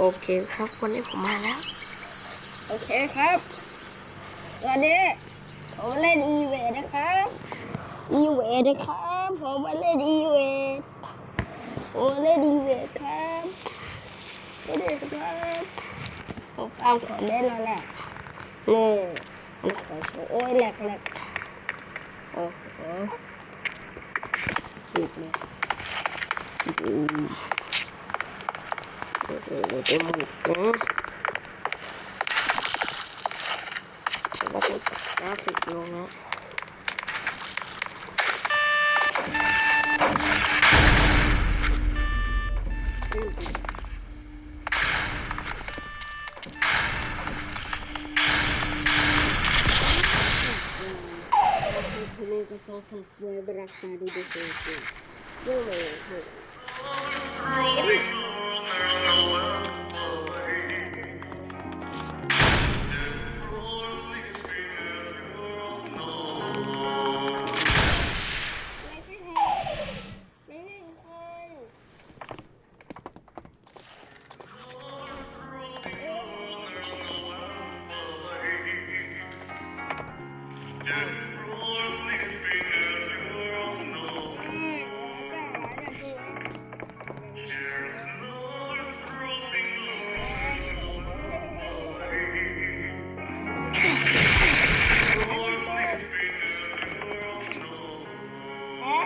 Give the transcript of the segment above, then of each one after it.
โอเคครับวันนี้ผมมาแล้ว โอเคครับ วันนี้ผมเล่นอีเวนะครับอีเวนะครับผมมาเล่นอีเวผมเล่นอีเวครับวันนี้ครับผมเอาของเล่นแล้วแหละนี่มันขอโชว์โอ้ยแหลกแหลกโอ้โหปิดเลย Де мука? Треба тут поставити його. can wear the rest of the mà lâu quá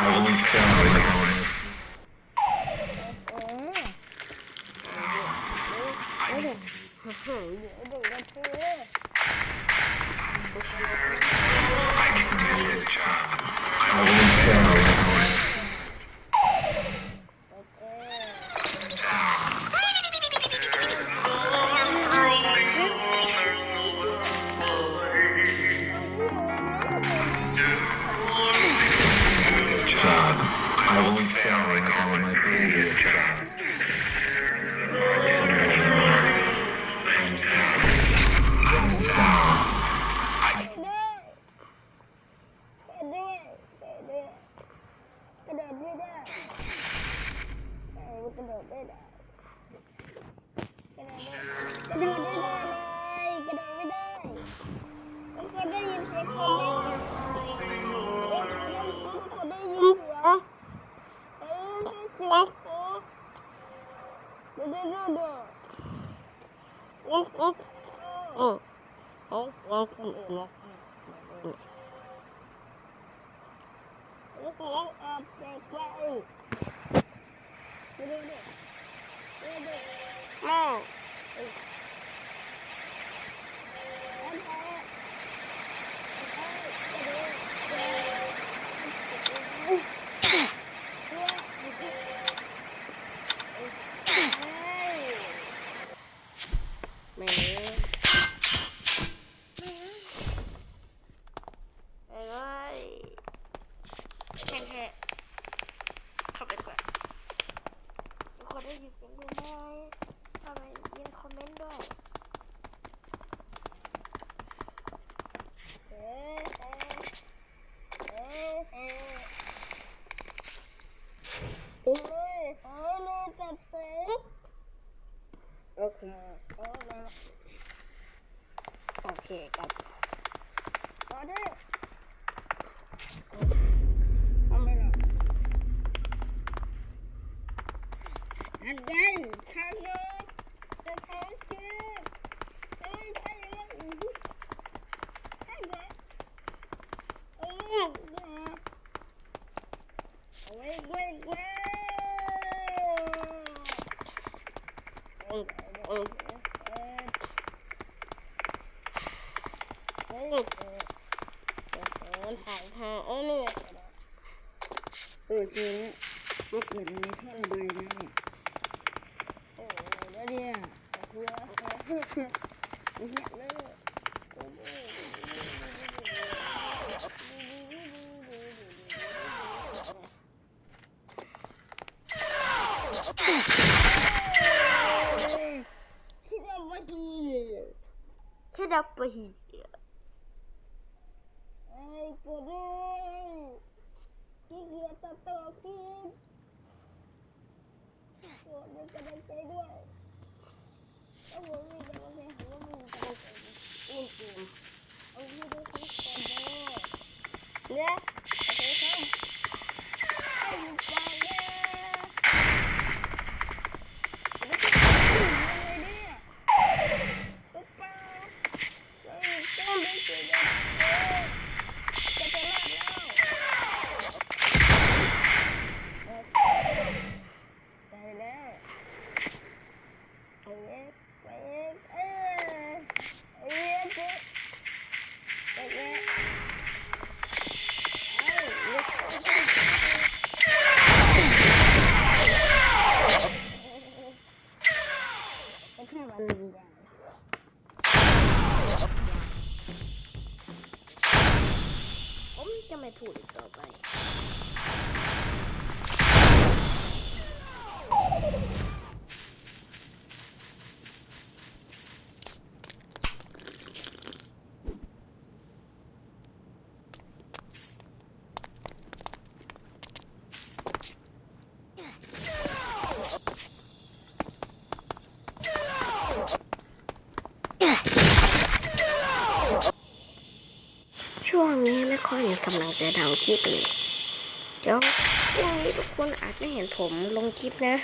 Oğlum. Oğlum. Oğlum. Oğlum. I will fail recalling my previous jobs. I'm. I'm all up đi. Không biết rồi anh danh sao rồi tôi thấy chưa tôi thấy rồi. Thấy rồi ôi ôi ôi ôi Oh, มันผ่ายทางโอ้ยนี่ยเออจริงก็เกิดในท่อระบายน้ำเนี่ยโอ้ยแล้วเนี่ยเพื่อเพื่อเพื่อเนี่ยแม่โอ้ยคิดว่าไม่ดีคิดว่าไม่ดี อ้กูด้วยขี้เกียจตัดต่อคลิปโอ้ยกำลังใจด้วยถ้าผมมีกำลังใจผมก็มีกำลังใจเล่นเกมเอาที่ดูคลิปก่อนเด้อเนี่ย จะไม่พูดอีกต่อไป ช่ว งนี้ไม่ยกำลังใจทำคลิปเลยเดี๋ยวช่วงนี้ทุกคนอาจจะเห็นผมลงคลิปนะ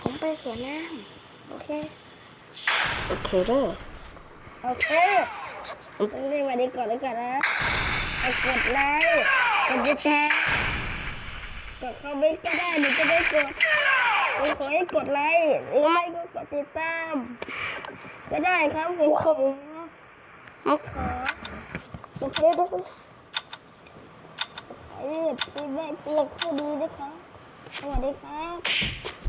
ผมไปสวนน้ำโอเค โอเคเด้อโอเคต้องเรียกวันนี้ก่อนแล้วกันนะไปกดไลค์กดติดตากดคอมเมนต์ก็ได้หรือจะได้กดผมขอให้กดไลค์หรือไม่ก็กดติดตามก็ได้ครับผมขอผมขอโอเคทุกคน ไอ้เนี่ยเป็นแบบเปลือกผู้ดีนะครับสวัสดีครับ